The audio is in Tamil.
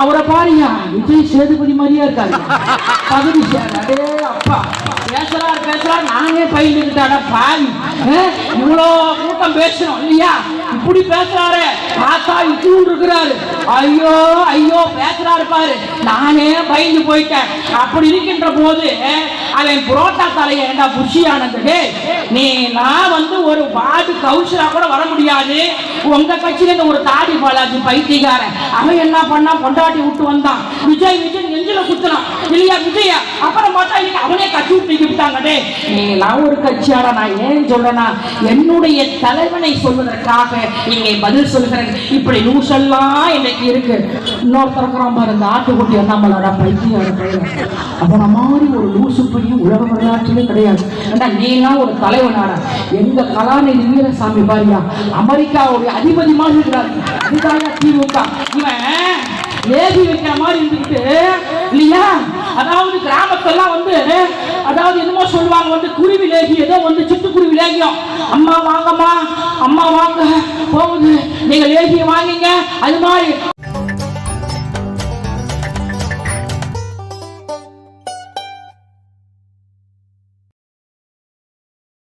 அவரை பாருங்க. விஜய் சேதுபதி மாதிரியா இருக்காரு. பகுதி அடே அப்பா. பேசுறாரு பேசுறாரு நானே பயிலுக்கிட்டாடா பாவி. இவ்வளோ கூட்டம் பேசுறோம் இல்லையா? இப்படி பேசுறாரு. பார்த்தா இட்டு இருக்கிறாரு. ஐயோ ஐயோ பேசுறாரு பாரு. நானே பயந்து போயிட்டேன். அப்படி இருக்கின்ற போது அவன் புரோட்டா தலையை ஏண்டா புஷியானது நீ நான் வந்து ஒரு வார்டு கவுன்சிலா கூட வர முடியாது. உங்க கட்சியில இந்த ஒரு தாடி பாலாஜி பைத்தியக்காரன். அவன் என்ன பண்ணா? பொண்டாட்டி விட்டு வந்தான். விஜய் விஜய் நெஞ்சில குத்துனான். இல்லையா விஜய? அப்புறம் பார்த்தா இன்னைக்கு அவனே கட்சி விட்டு விட்டாங்கடே நீ நான் ஒரு கட்சியாடா நான் ஏன் சொல்றேன்னா என்னுடைய தலைவனை சொல்வதற்காக இங்கே பதில் சொல்கிறேன் இப்படி நியூஸெல்லாம் இன்னைக்கு இருக்கு. இன்னொருத்தரக்கிறான் பாரு ஆட்டுக்குட்டி நம்மளோட பைத்தியம் அப்புறம் மாதிரி ஒரு லூசு பையன் உலக வரலாற்றிலே கிடையாது. ஏன்னா நீலாம் ஒரு தலைவனாடா? எங்க கலாநிதி வீரசாமி பாரியா அமெரிக்காவுடைய அதிபதி மாதிரி இருக்கிறார். இதுதாயா திமுக. இவன் ஏதி வைக்கிற மாதிரி இருந்துட்டு இல்லையா? அதாவது கிராமத்தெல்லாம் வந்து அதாவது என்னமோ சொல்லுவாங்க வந்து குருவி லேகி ஏதோ வந்து சிட்டுக்குருவி லேகியம். அம்மா வாங்கம்மா அம்மா வாங்க போகுது. நீங்க லேகியம் வாங்கிங்க. அது மாதிரி